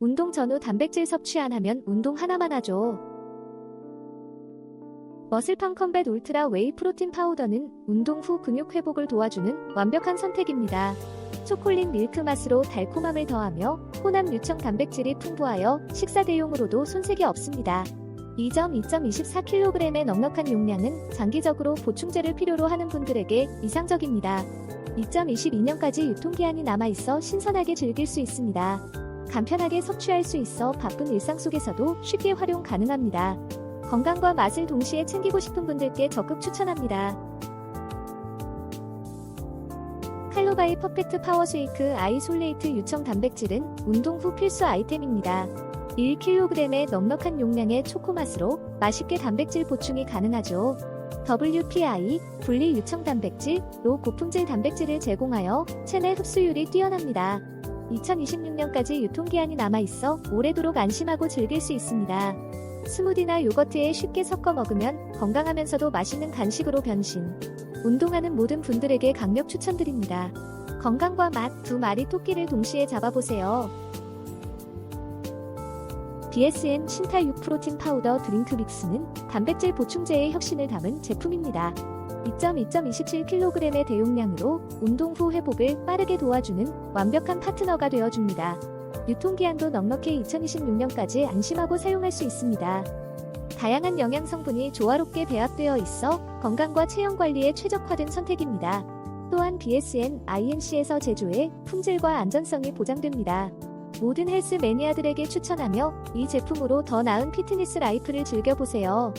운동 전후 단백질 섭취 안 하면 운동 하나만 하죠. 머슬팜 컴뱃 울트라 웨이 프로틴 파우더는 운동 후 근육 회복을 도와주는 완벽한 선택입니다. 초콜릿 밀크 맛으로 달콤함을 더하며 혼합 유청 단백질이 풍부하여 식사 대용으로도 손색이 없습니다. 2.2.24kg의 넉넉한 용량은 장기적으로 보충제를 필요로 하는 분들에게 이상적입니다. 2.22년까지 유통기한이 남아있어 신선하게 즐길 수 있습니다. 간편하게 섭취할 수 있어 바쁜 일상 속에서도 쉽게 활용 가능합니다. 건강과 맛을 동시에 챙기고 싶은 분들께 적극 추천합니다. 칼로바이 퍼펙트 파워 쉐이크 아이솔레이트 유청 단백질은 운동 후 필수 아이템입니다. 1kg의 넉넉한 용량의 초코 맛으로 맛있게 단백질 보충이 가능하죠. WPI, 분리 유청 단백질,로 고품질 단백질을 제공하여 체내 흡수율이 뛰어납니다. 2026년까지 유통기한이 남아있어 오래도록 안심하고 즐길 수 있습니다. 스무디나 요거트에 쉽게 섞어 먹으면 건강하면서도 맛있는 간식으로 변신. 운동하는 모든 분들에게 강력 추천드립니다. 건강과 맛 두 마리 토끼를 동시에 잡아보세요. BSN 신탈 6 프로틴 파우더 드링크 믹스는 단백질 보충제의 혁신을 담은 제품입니다. 2.2.27kg의 대용량으로 운동 후 회복을 빠르게 도와주는 완벽한 파트너가 되어줍니다. 유통기한도 넉넉히 2026년까지 안심하고 사용할 수 있습니다. 다양한 영양 성분이 조화롭게 배합되어 있어 건강과 체형 관리에 최적화된 선택입니다. 또한 BSN INC에서 제조해 품질과 안전성이 보장됩니다. 모든 헬스 매니아들에게 추천하며 이 제품으로 더 나은 피트니스 라이프를 즐겨보세요.